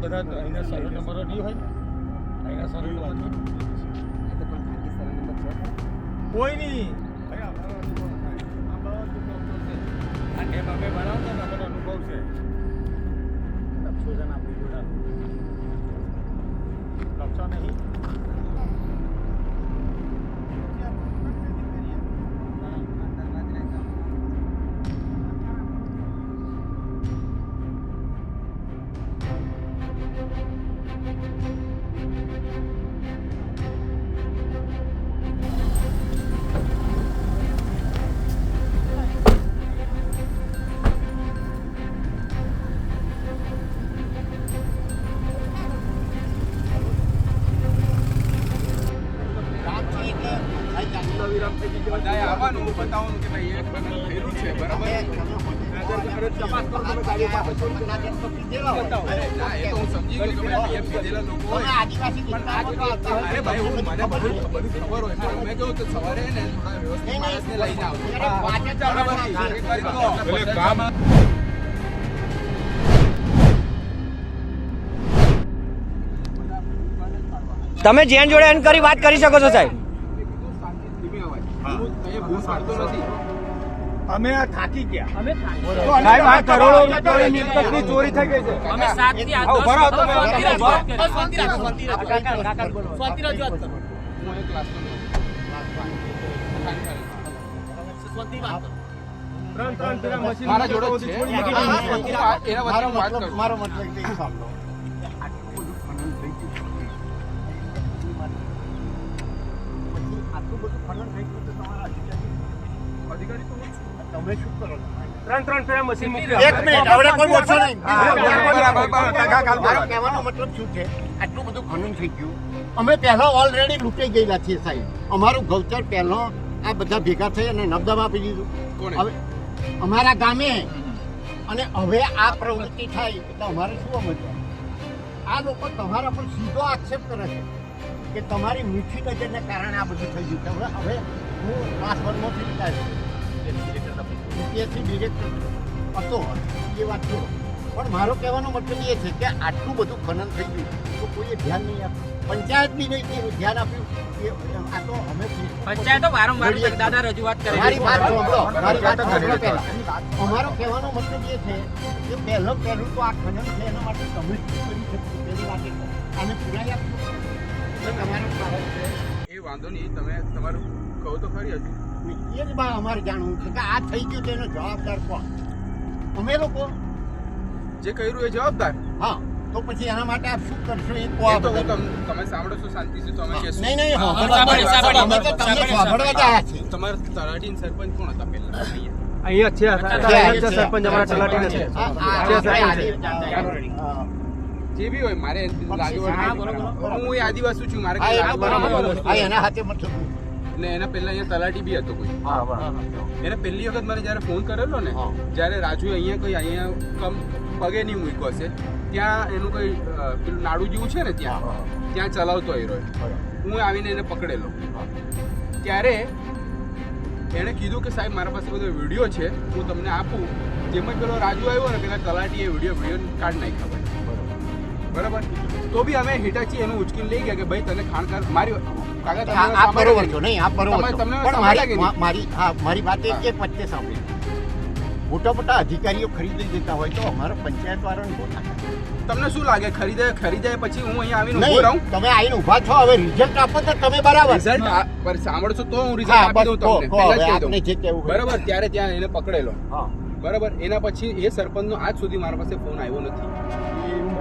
બધા અહીંના સરળ નંબરો નહીં હોય. અહીંના સરળ કોઈ નહીં. તમે જેન જોડે એન્કરી વાત કરી શકો છો સાહેબ. અમે આ થાકી ગયા સાહેબ આ કરોડો રૂપિયાની મિલકતની ચોરી થઈ ગઈ છે અમે સાતથી આ આવો, દસ ભરાવો શાંતિ રાખો, શાંતિ રાખો, શાંતિ રાખો. શાંતિ રાખજો વાત કરો. હું એક ક્લાસનો છું. શાંતિ વાત કરો. ત્રણ ત્રણ મશીન મારા જોડે છે એના વાત મારો મતલબ કે સાંભળો ત્રણ ત્રણ પેલા મશીન એક મિનિટ હવે કોઈ બોલશો નહીં. બરાબર, બરાબર, ટકા કાલ મારો કહેવાનો મતલબ શું છે? આટલું બધું ખનન થઈ ગયું. અમે પહેલા ઓલરેડી લૂંટાઈ ગયેલા છીએ સાહેબ. અમારું ગૌચર પહેલો આ બધા ભેગા થઈ અને નબદામાં આપી દીધું. હવે અમારા ગામે. અને હવે આ પ્રવૃત્તિ થાય એટલે અમારે શું સમજવું આ લોકો તમારા પર સીધો આક્ષેપ કરે છે કે તમારી મીઠી નજરને કારણે આ બધું થઈ ગયું છે. હવે હવે હું ક્લાસ વનમાંથી વિચાર યુપીએસસી ડિરેક્ટર હતો. એ વાત કરો પણ મારો કહેવાનો મતલબ એ છે કે આટલું બધું ખનન થઈ ગયું તો કોઈએ ધ્યાન નહીં આપ્યું. પંચાયત બી નહીં કર્યું ધ્યાન આપ્યું. આ તો અમે પંચાયતો વારંવાર દાદા રજૂઆત કરે મારી વાત સાંભળો. મારી વાત સાંભળો પહેલા. અમારો કહેવાનો મતલબ એ છે કે પહેલો પહેલું તો આ ખનન છે એના માટે તમે કરી શકશો. પહેલી વાત. આને પુરાઈ આપશો તો તમારો ભારત છે. એ વાંધો નહીં તમે તમારું કહો તો ખરી હજુ. એ જ બા અમારે જાણવું છે કે આ થઈ ગયું તેનો જવાબદાર કોણ? અમે લોકો. જે કર્યું એ જવાબદાર? હા તો પછી એના માટે આપ શું કરશો એ કહો તો. તમ- સાંભળો છો શાંતિથી તો અમે કહેશું. નહીં નહીં હા, સાંભળીએ, સાંભળીએ. અમે તો તમને સાંભળવા જ આવ્યા છીએ. તમાર તલાટી સરપંચ કોણ હતા પહેલા? અહીંયા છે અહીંયા છે સરપંચ અમારા તલાટી છે. છે, સરપંચ છે. જે બી હોય મારે હા, એ આદિવાસી છું મારે એ એના હાથે ને એના પહેલા અહીંયા તલાટી બી હતો કોઈ. એને પહેલી વખત મને જ્યારે ફોન કરેલો ને. જ્યારે રાજુ અહીંયા કોઈ અહીંયા કમ પગે નહીં મૂક્યો હશે ત્યાં એનું કોઈ પેલું નાડું જેવું છે ને ત્યાં ત્યાં ચલાવતો હીરો હું આવીને એને પકડેલો. ત્યારે એણે કીધું કે સાહેબ મારા પાસે બધો વીડિયો છે હું તમને આપું. જેમ જ પેલો રાજુ આવ્યો ને પેલા તલાટીએ વીડિયો વીડિયો કાઢ નાખ્યા. બરાબર? તો બી અમે હિટાચી એનું ઉચકીને લઈ ગયા કે ભાઈ તને ખાણકાર મારી કાકા આ આ બરોબર છો નહીં? આ પણ મારી મારી હા મારી વાત એ એક વચ્ચે સાંભળી. મોટા મોટા અધિકારીઓ ખરીદી દેતા હોય તો અમારો પંચાયત વાળાને તમને શું લાગે? ખરીદે ખરીદાય પછી હું અહીંયા આવીને ઊભો રહું? તમે આવીને ઊભા છો હવે રિઝલ્ટ આપો તો તમે બરાબર. રિઝલ્ટ પર સાંભળશો તો હું રિઝલ્ટ આપી દઉં તમને. પહેલા જ કહી દઉં. બરાબર ત્યારે ત્યાં એને પકડેલો. હા. બરાબર એના પછી એ સરપંચનો આજ સુધી મારા પાસે ફોન આવ્યો નથી.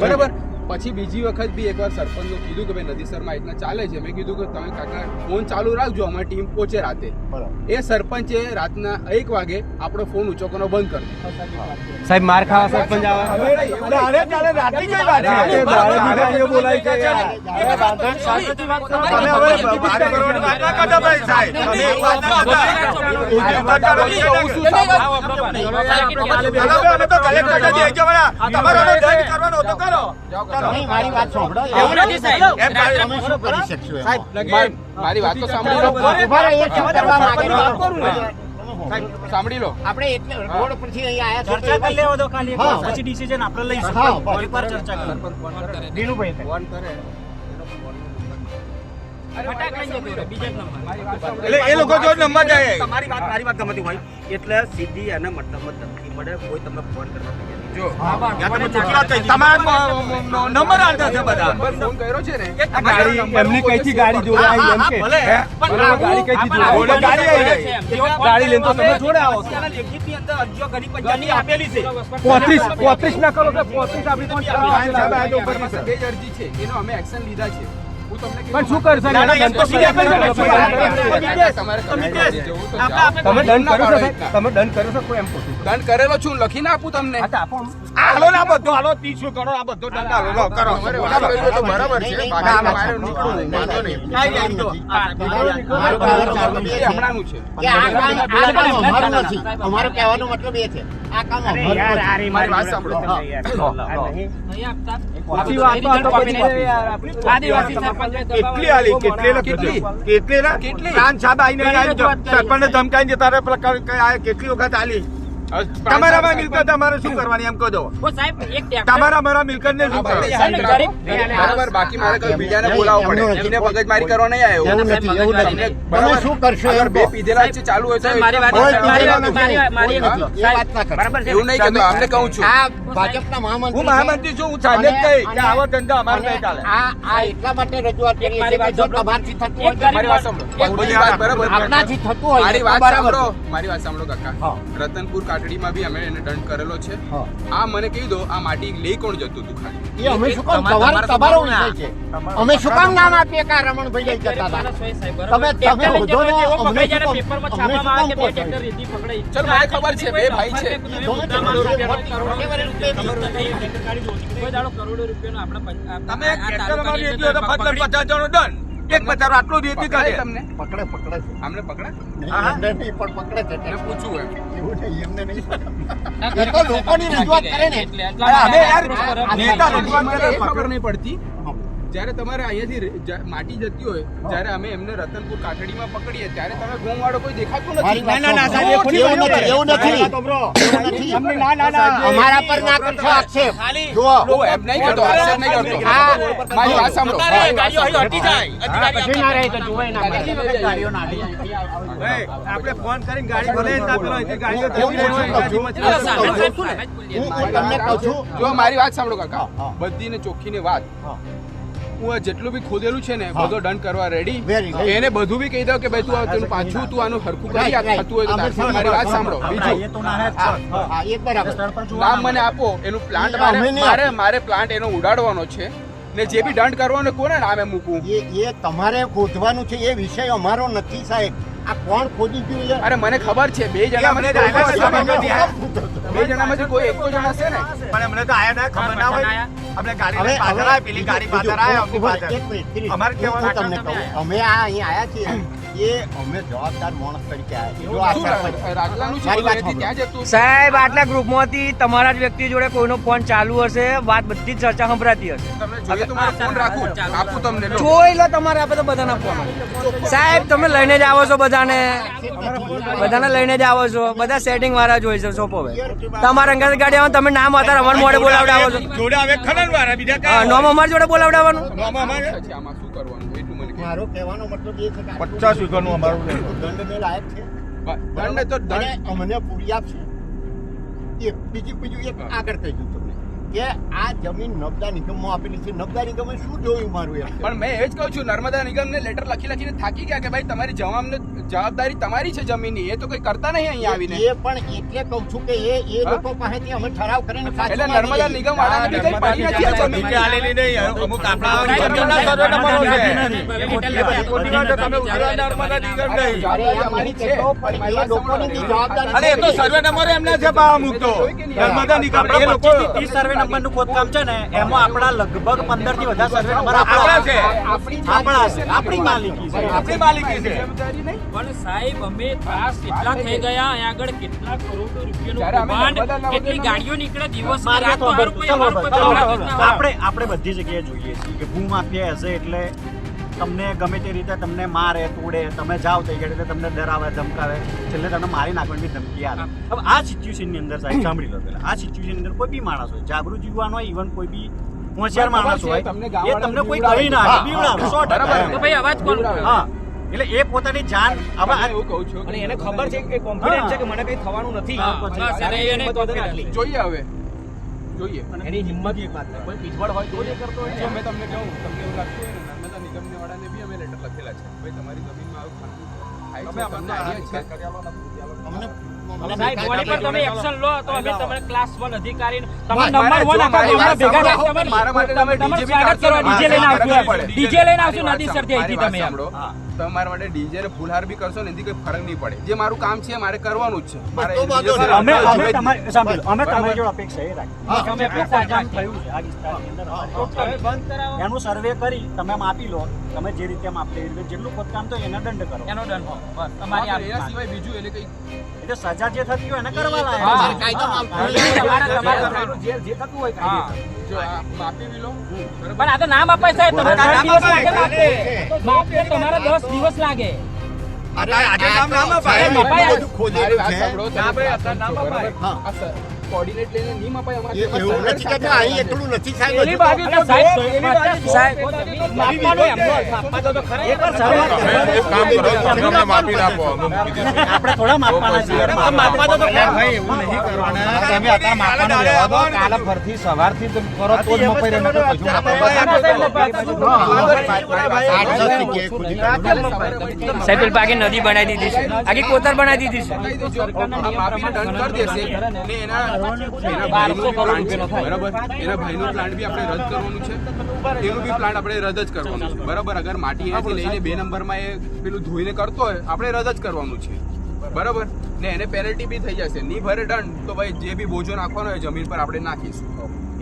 બરાબર પછી બીજી વખત બી એકવાર સરપંચો કીધું કે ભાઈ નદીસરમાં આ રીતના ચાલે છે. મેં કીધું કે તમે કાકા ફોન ચાલુ રાખજો અમારી ટીમ પહોંચે રાતે. એ સરપંચે રાતના એક વાગે આપણો ફોન ઉચકવાનો બંધ કર્યો સાહેબ માર ખાવા સરપંચ આવે. તમારો દંડ કરવાનો હતો કરો. નહીં મારી વાત સાંભળો. એવું નથી સાહેબ. એમ તમે શું કરી શકશો? મારી- વાત તો સાંભળી. લો. ઊભા રહો, એ કરવા માંગે છે? વાત કરું. ને. તમે સાહેબ સાંભળી લો. આપણે એટલે રોડ પરથી અહીંયા આયા ચર્ચા કરી લેવો તો. વાર. પછી ડિસિઝન આપણે લઈશું. હા, બસ. એક ચર્ચા કરો. દિનુભાઈ ફોન કરે. ફટાક લઈને જતો રહે, બીજા જ નંબર. એટલે એ લોકો જો નંબર જાય. વાત મારી વાત ગમતી હોય. એટલે સીધી અને મતલબ નથી મળે. કોઈ તમને ફોન કરવા એમની કઈથી ગાડી જોડે એમ કે ભલે. હે? બોલો, ગાડી કઈથી જોડે ગાડી આવી ગઈ. ગાડી લઈને તો તમે જોડે આવો પોત્રીસ પોત્રીસ ના કરો પોત્રીસ આપણી બે અરજી છે એનો અમે એક્શન લીધા છે પણ શું કરશો તમે દંડ કર્યો છો તમે દંડ કર્યો છો કોઈ એમ પૂછું દંડ કરેલો છું લખીને આપું તમને. હા તો આપો. હાલો ને આ બધો હાલો ત્રીસો કરો આ બધો દંડ હાલો લો, કરો. બરાબર છે હમણાંનું છે અમારું કહેવાનો મતલબ એ છે. આ કામ મારી વાત સાંભળો. નહીં. આપતા. આખી વાત તો આ તો પછી યાર આપણી આદિવાસી કેટલી આલી કેટલી કેટલી? કેટલી ને કેટલી? સાહેબ આવીને. સરપંચને ધમકાઈને જતા કેટલી વખત આલી તમારામાં મિલકત અમારે શું કરવાની એમ કહો ઓ સાહેબ એક તમારા મારા મિલકત ને શું બરાબર. બાકી મારે કોઈ બીજાને બોલાવવો પડે. એને મગજમારી કરવા નહીં આવ્યો એવું નથી એવું નથી તમે શું કરશો એમ બે પીધેલા છે ચાલુ હોય તો મારી વાત મારી મારી વાત- મારી વાત- કોઈ નથી. એ વાત ના કરો. બરાબર એવું નહીં કહેતો આપણે કહું છું. આ ભાજપના મહામંત્રી હું મહામંત્રી છું હું સાહેબ જ કહી કે આવો ધંધો અમારે નહીં ચાલે. આ આ એટલા માટે રજૂઆત કરી મારી વાત જો તમારથી થતું હોય મારી વાત સાંભળો. બરાબર આપણાથી થતું હોય મારી વાત સાંભળો. મારી વાત સાંભળો કાકા. રતનપુર કાટડીમાં બી અમે એને દંડ કરેલો છે. આ મને કહી દો આ માટી લઈ કોણ જતું હતું ખાલી? એ અમે શું કામ તમારે- તમારો વિષય છે. અમે શું કામ નામ આપીએ કા રમણભાઈ લઈ જતા હતા? તમે- તમે જતો ને અમને શું કામ- પેપરમાં છાપવામાં આવે કે બે ટ્રેક્ટર રેતી પકડાઈ. ચલો, મને ખબર છે, બે ભાઈ છે. કરોડો રૂપિયા કોઈ દાડો કરોડો રૂપિયાનો આપણે તમે ટ્રેક્ટર અમારી તાલુકાની તો અંદર ફટલે પકડી- દંડ એક બચારો આટલું રેતી કરે તમને. પકડે પકડે. આમને પકડા? નહીં, એમને નહીં પણ પકડે છે. એટલે પૂછું એમ. એવું નહીં એમને નહીં. એ તો લોકોની રજૂઆત કરે ને. એટલે અમે યાર નેતા રજૂઆત કરે. ખબર નહીં પડતી. જ્યારે તમારે અહીંયાથી માટી જતી હોય જ્યારે અમે એમને રતનપુર કાઠડીમાં પકડીએ ત્યારે તમે ઘઉંવાળો કોઈ દેખાતું ના નથી ના સાહેબ એવું નથી એવું નથી એવું નથી અમારા પર ના કરશો આક્ષેપ જુઓ ઓ, એમ નહીં કરતો આક્ષેપ નહીં કરતો હા. મારી વાત સાંભળો અરે, ગાડીઓ અહીં હટી જાય આપણે ફોન કરીને ગાડી ભલે ના પેલો અહીંથી ગાડીઓ રહે નથી હોય, કહું છું. ગાડીમાં અરે સાહેબ, કહું છું. સાહેબ, બોલીએ. હું હું તમને કહું છું જો મારી વાત સાંભળો કાકા બધીને બધી ને ચોખ્ખીની વાત હા. આ જેટલું બી ખોદેલું છે ને બધો દંડ કરવા રેડી એને બધું બી કહી દઉં કે ભાઈ તું આ પાછું તું આનું હરખું કરી થતું હોય તો મારી વાત સાંભળો. હા, બીજું. નામ મને આપો એનું પ્લાન્ટ મારે નહીં મારે મારે પ્લાન્ટ એનો ઉડાડવાનો છે. ને જે બી દંડ કરવાનો કોને નામે મૂકું એ એ તમારે ખોદવાનું છે એ વિષય અમારો નથી સાહેબ. આ કોણ ખોદી ગયું છે? અરે મને ખબર છે બે જણા મને? બે જણામાંથી કોઈ એક તો જણા છે ને? મને મને તો આયા ના ખબર ના હોય. અમને ગાડી પાછળ આવે પેલી ગાડી પાછળ. અમારે અમે આ અહીં આયા છીએ એ અમે જવાબદાર માણસ તરીકે સાહેબ આટલા ગ્રુપમાંથી તમારા જ વ્યક્તિ જોડે કોઈનો ફોન ચાલુ હશે વાત બધી જ ચર્ચા સંભળાતી હશે. જોઈ લો તમારે આપે તો બધાના ફોન સાહેબ તમે લઈને જ આવો છો બધાને. બધાને લઈને જ આવો છો. બધા સેટિંગ વાળા જ હોય છે સોપો તમારા અંગત ગાડી આવે તમે નામ હતા અમારે મોડે બોલાવડાવો છો. જોડે હવે ખનન વાળા બીજા નોમ અમાર જોડે બોલાવડાવવાનું? નોમ અમારે શું કરવાનું. મારો કહેવાનો મતલબ એ છે કે પચાસ વીઘાનું અમારું. દંડને લાયક છે. દંડ તો દંડ અમને પૂરી આપશે. એક બીજું બીજું એક આગળ કહી તમને કે આ જમીન નબદા નિગમમાં આપેલી છે. નર્મદા નિગમે શું જોયું મારું એમ? પણ મેં એ જ કહું છું નર્મદા નિગમને લેટર લખી લખીને થાકી ગયા કે ભાઈ તમારી જવાબને જવાબદારી તમારી છે જમીનની. એ તો કઈ કરતા નહીં અહીંયા આવીને. એ પણ એટલે કહું છું કે એ એ લોકો પાસેથી અમે ઠરાવ કરીને એટલે નર્મદા નિગમ વાળાને કઈ પડી નથી જમીન. આલેલી નહીં. અમુક આપણા સર્વે નંબરો છે. એ બધી ખોટી વાત છે. તમે ઉઘરાણ નર્મદા નિગમ નહીં. અરે એ અમારી છે. તો પણ એ લોકોની બી જવાબદારી અરે એ તો સર્વે નંબર એમના છે બા અમુક તો. નર્મદા નિગમ એ લોકો સર્વે નંબરનું ખોદકામ છે ને એમાં આપણા લગભગ પંદરથી વધારે સર્વે નંબર આપણા છે. આપણા છે. આપણી માલિકી છે. આપણી માલિકી છે. પણ સાહેબ અમે ત્રાસ કેટલા થઈ ગયા અહીંયા આગળ કેટલા કરોડો રૂપિયાનું કેટલી ગાડીઓ નીકળે દિવસ રાત ના. આપણે આપણે બધી જગ્યાએ જોઈએ છીએ કે ભૂમાફિયા હશે એટલે તમને ગમે તે રીતે તમને મારે તોડે તમે જાઓ તો એ રીતે તમને ડરાવે ધમકાવે. છેલ્લે તમને મારી નાખવાની ધમકી આવે હવે આ સિચ્યુએશનની અંદર સાહેબ સાંભળી લો પહેલાં. આ સિચ્યુએશનની અંદર કોઈ બી માણસ હોય જાગૃત યુવાન હોય ઇવન કોઈ બી હોશિયાર માણસ હોય એ તમને કોઈ કહી ના હા, બીવડાવે, સો ટકા. ભાઈ અવાજ કોણ હા એટલે એ પોતાની જાન હવે આ- એવું કહું છું. અને એને ખબર છે કે કોન્ફિડન્સ છે કે મને કઈ થવાનું નથી. એને જોઈએ હવે. જોઈએ. એની હિંમત એક વાત કોઈ પીછવાડ હોય તો એ કરતો હોય. જો મેં તમને કહું તમને એવું લાગતું લખેલા છે. ભાઈ તમારી જમીનમાં આવું ખાતું થાય છે તમને આઈડિયા છે. અમને અને સાહેબ બોડી પર તમે એક્શન લો તો અમે તમને ક્લાસ 1 અધિકારી તમે મારા- નંબર 1 આખા મારી વાત ગામમાં ભેગા સાંભળો. રાખી મારા માટે તમે તમારે DJ બી સ્વાગત કરવા કાઢશો. ડીજે લઈને આવશું નદી સરથી અહીંથી મારી તમે માટે ડીજે ને ફૂલહાર બી કરશો ને એથી કોઈ ફરક નહીં પડે જે મારું કામ છે મારે કરવાનું જ છે મારે તો વાંધો DJ નહીં. અમે અમે અમે તમારી સાંભળો અમે તમારી જોડે અપેક્ષા એ રાખી અમે અપેક્ષા જામ થયું છે આ વિસ્તારની અંદર તમે બંધ કરાવો એનું સર્વે કરી તમે માપી લો તમે જે રીતે માપી એ રીતે જેટલું ખોદકામ તો એનો દંડ કરો એનો દંડ હો બસ તમારી એના સિવાય બીજું એટલે કઈ એટલે સજા જે થતી હોય એને કરવા. લાયક તમારું જે થતું હોય પણ આ તો નામ અપાય સાહેબ તમારા નામ દસ દિવસ અપાય, લાગે માપે. તમારે દસ દિવસ લાગે. આજે નામ નામ અપાય. ખોદેલું છે. પ્રાથમિક નામ અપાય. હા. સર, કોર્ડિનેટ લઈને નહીં અપાય અમારે એવું નથી કે અહીં એકલું નથી સાહેબ પેલી બાજુ તો. બાજુ તો સાહેબ સાહેબ, માપવાનો એમનો માપવા તો ખરા. એક કામ કરો. આપણે થોડા માપવાના છીએ માપવા તો ભાઈ એવું નહીં કરવાના તમે અત્યારે માપવાનું રહેવા દો કાલે ફરથી સવારથી તમે કરો તો જ મપાઈ રહ્યો તો કશું. સાહેબ પેલી પાકી નદી બનાવી દીધી છે આખી કોતર બનાવી દીધી છે કરી દેશે ને એના એના ભાઈનો બી બરાબર? એના ભાઈનો પ્લાન્ટ બી આપણે રદ કરવાનું છે. એનું બી પ્લાન્ટ આપણે રદ જ કરવાનું છે. બરાબર? અગર માટી અહીંયાથી લઈને બે નંબરમાં એ પેલું ધોઈને કરતો હોય આપણે રદ જ કરવાનું છે. બરાબર? ને એને પેનલ્ટી બી થઈ જશે. નહીં ભરે દંડ તો ભાઈ જે બી બોજો નાખવાનો હોય જમીન પર આપણે નાખીશું.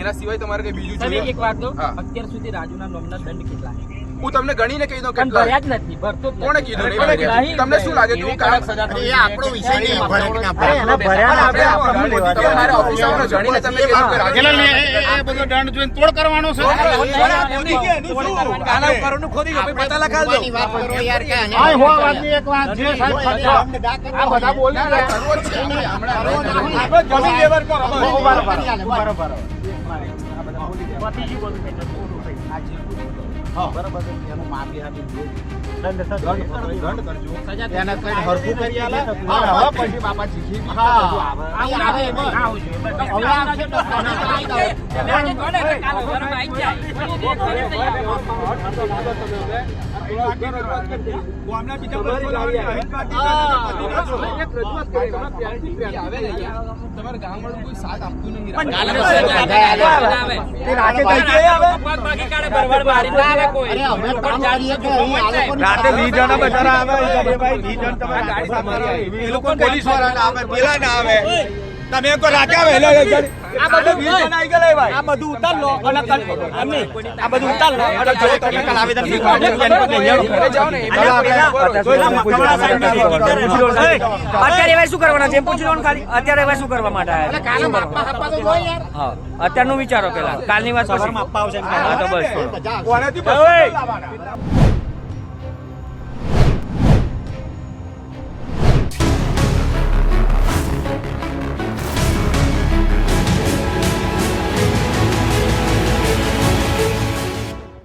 એના સિવાય તમારે કઈ બીજું સાહેબ, એક વાત દો અત્યાર સુધી રાજુના નામના દંડ કેટલા છે? હું તમને ગણીને કહી દઉં કેટલા. ભર્યા જ નથી ભરતો કોણે કીધું? નહીં તમને શું લાગે કે હું કામ અરે એ આપણો વિષય નહીં ભરે કે ના ભરે. ભર્યા ના આપણે આપણે શું લેવા તમે મારા ઓફિસ આવનો જાણીને તમે કીધું કે એ બધો દંડ જોઈને તોડ કરવાનો છે? કાના ઉપરનું ખોદી ગયો, પતા લખા દો. વાત કરો યાર કે હા, હો વાતની એક વાત જે સાહેબ, એને ના આ બધા બોલી ના, ના, કરવો છે. આપણે હમણાં આપણે જમીન લેવર કરો. બરોબર બરોબર. મારે આ બધા બોલી ગયા. પતિજી બોલું કે પૂરું. આ જે પૂરું બરાબર એનું માપી આપી દો. પછી બાપા શીખી રાતે વીસ જણા બચારા આવે ભાઈ વીસ જણ તમારે પોલીસ પેલા ના આવે. તમે એક રાખ્યા રાતે આ બધું આવી ભાઈ. આ બધું ઉતાર લો અને. આ બધું ઉતાર લો અને જો તમે કાલ આવેદન. અત્યારે એવા શું કરવાના છે? પૂછી લો ખાલી. અત્યારે એવા શું કરવા માટે આવ્યા અત્યારનું વિચારો પેલા. કાલની વાત પછી. આવશે હા તો બસ